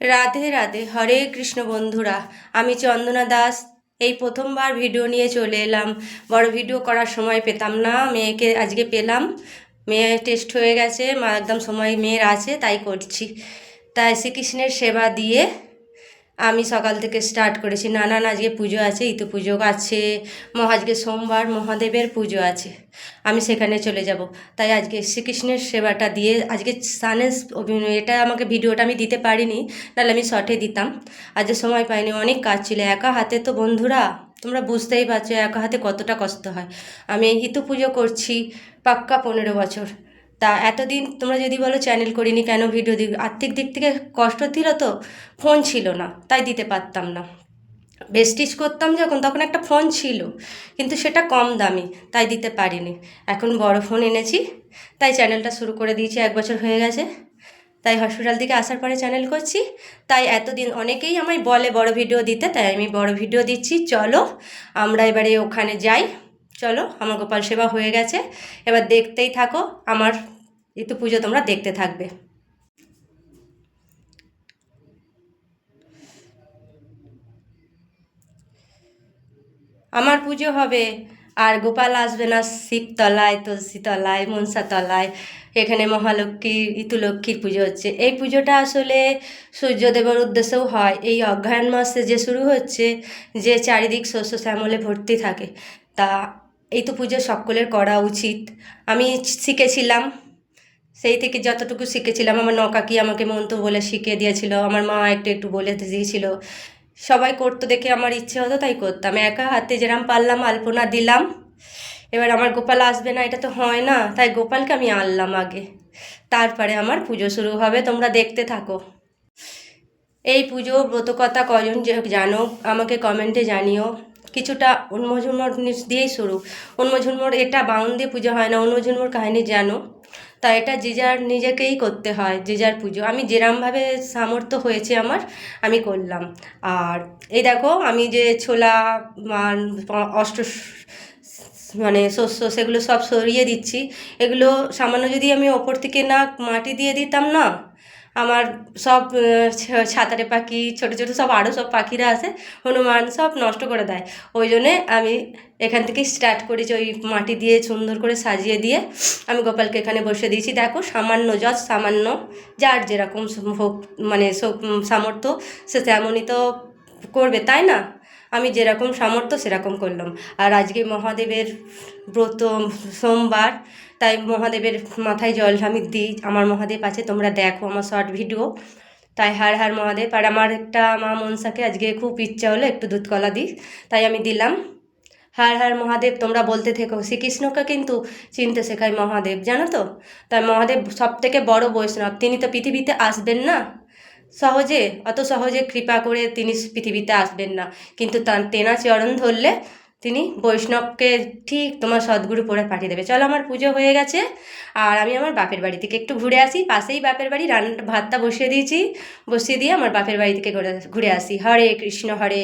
রাধে রাধে, হরে কৃষ্ণ বন্ধুরা। আমি চন্দনা দাস। এই প্রথমবার ভিডিও নিয়ে চলে এলাম। বড় ভিডিও করার সময় পেতাম না। মেয়েকে আজকে পেলাম। মেয়ে টেস্ট হয়ে গেছে। মা একদম সময় মেয়ের আছে, তাই করছি। তাই শ্রীকৃষ্ণের সেবা দিয়ে আমি সকাল থেকে স্টার্ট করেছি। নানান আজকে পুজো আছে, ইতু পুজো আছে মহা আজকে সোমবার মহাদেবের পুজো আছে। আমি সেখানে চলে যাব। তাই আজকে শ্রীকৃষ্ণের সেবাটা দিয়ে আজকে স্নানের এটা আমাকে ভিডিওটা আমি দিতে পারিনি নাহলে আমি শর্টে দিতাম। আজকে সময় পাইনি, অনেক কাজ ছিল। একা হাতে তো বন্ধুরা, তোমরা বুঝতেই পারছ একা হাতে কতটা কষ্ট হয়। আমি এই ইতু পুজো করছি পাক্কা পনেরো বছর। তা এতদিন তোমরা যদি বলো চ্যানেল করিনি কেন ভিডিও দিই আর্থিক দিক থেকে কষ্ট ছিল তো ফোন ছিল না, তাই দিতে পারতাম না। বেস্টিজ করতাম যখন, তখন একটা ফোন ছিল, কিন্তু সেটা কম দামি, তাই দিতে পারিনি। এখন বড় ফোন এনেছি, তাই চ্যানেলটা শুরু করে দিয়েছি, এক বছর হয়ে গেছে। তাই হসপিটাল থেকে আসার পরে চ্যানেল করছি। তাই এতদিন অনেকেই আমায় বলে বড় ভিডিও দিতে, তাই আমি বড় ভিডিও দিচ্ছি। চলো, আমরা এবারে ওখানে যাই। চলো, আমার গোপাল সেবা হয়ে গেছে। এবার দেখতেই থাকো, আমার ঋতু পুজো তোমরা দেখতে থাকবে। আমার পুজো হবে, আর গোপাল আসবে না শিবতলায়, তুলসীতলায়, মনসাতলায়। এখানে মহালক্ষ্মী, ইতুলক্ষ্মীর পুজো হচ্ছে। এই পুজোটা আসলে সূর্যদেবের উদ্দেশ্যেও হয়। এই অগ্রহায়ণ মাসে যে শুরু হচ্ছে, যে চারিদিক শস্য শ্যামলে ভর্তি থাকে, তা এই তো পুজো, সকলের করা উচিত। আমি শিখেছিলাম, সেই থেকে যতটুকু শিখেছিলাম, আমার নকাকি আমাকে মন্ত্র বলে শিখিয়ে দিয়েছিল, আমার মা একটু একটু বলে দিয়েছিল। সবাই করতো দেখে আমার ইচ্ছে হতো, তাই করতাম। একা হাতে যেরাম পারলাম, আলপনা দিলাম। এবার আমার গোপাল আসবে না, এটা তো হয় না। তাই গোপালকে আমি আনলাম আগে। তারপরে আমার পুজো শুরু হবে, তোমরা দেখতে থাকো। এই পুজো, ব্রতকথা কজন জানো আমাকে কমেন্টে জানিও। কিছুটা উন্মোঝুন্মর দিয়েই শুরু উন্মোঝুন্মর এটা বাউন দিয়ে পুজো হয় না উন্মোঝুন্মর কাহিনী জানো। তা এটা যে যার নিজেকেই করতে হয়, যে যার পুজো। আমি যেরমভাবে সামর্থ্য হয়েছে আমার, আমি করলাম। আর এই দেখো, আমি যে ছোলা অষ্ট মানে শস্য সেগুলো সব সরিয়ে দিচ্ছি। এগুলো সামান্য যদি আমি ওপর থেকে না মাটি দিয়ে দিতাম না আমার সব ছাতারে পাখি, ছোটো ছোটো সব আরও সব পাখিরা আসে হনুমান সব নষ্ট করে দেয়। ওই জন্যে আমি এখান থেকেই স্টার্ট করেছি ওই মাটি দিয়ে সুন্দর করে সাজিয়ে দিয়ে আমি গোপালকে এখানে বসে দিয়েছি। দেখো, সামান্য যত সামান্য, যার যেরকম হোক মানে সামর্থ্য, সে তেমনই তো করবে, তাই না? আমি যেরকম সামর্থ্য সেরকম করলাম। আর আজকে মহাদেবের ব্রত সোমবার, তাই মহাদেবের মাথায় জল আমি দিই। আমার মহাদেব আছে, তোমরা দেখো আমার শর্ট ভিডিও। তাই হার হার মহাদেব। আর আমার একটা মা মনসাকে আজকে খুব ইচ্ছা হলো একটু দুধ কলা দিই, তাই আমি দিলাম। হার হার মহাদেব, তোমরা বলতে থেকো, শ্রীকৃষ্ণকে কিন্তু চিনতে শেখায় মহাদেব, জানো তো? তাই মহাদেব সব থেকে বড় বৈষ্ণব। তিনি তো পৃথিবীতে আসবেন না। সহজে, অত সহজে কৃপা করে তিনি পৃথিবীতে আসবেন না। কিন্তু তার তেনা চরণ ধরলে তিনি বৈষ্ণবকে ঠিক তোমার সদ্গুরু পড়ে পাঠিয়ে দেবে। চলো আমার পুজো হয়ে গেছে, আর আমি আমার বাপের বাড়ি থেকে একটু ঘুরে আসি। পাশেই বাপের বাড়ি, রান্না, ভাতটা বসিয়ে দিয়েছি। বসিয়ে দিয়ে আমার বাপের বাড়ি থেকে ঘুরে আসি। হরে কৃষ্ণ, হরে